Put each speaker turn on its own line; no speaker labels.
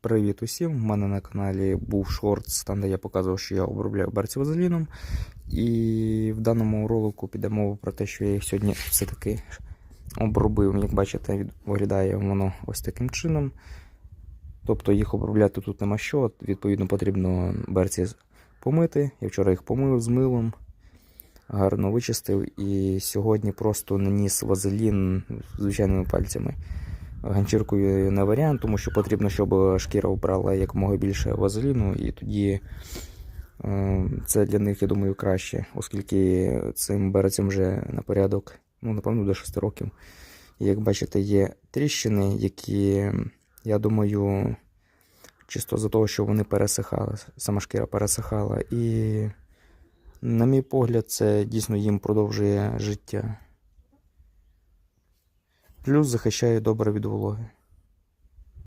Привіт усім! У мене на каналі був шортс, там де я показував, що я обробляю берці вазеліном. І в даному ролику піде мова про те, що я їх сьогодні все-таки обробив. Як бачите, виглядає воно ось таким чином. Тобто їх обробляти тут нема що. Відповідно, потрібно берці помити. Я вчора їх помив з милом, гарно вичистив. І сьогодні просто наніс вазелін звичайними пальцями ганчіркою не варіант, тому що потрібно, щоб шкіра вбрала якомога більше вазеліну, і тоді е, це для них, я думаю, краще, оскільки цим берецям вже на порядок, ну, напевно, до 6 років. І як бачите, є тріщини, які, я думаю, чисто за того, що вони пересихали, сама шкіра пересихала. І, на мій погляд, це дійсно їм продовжує життя. Плюс захищає добре від вологи.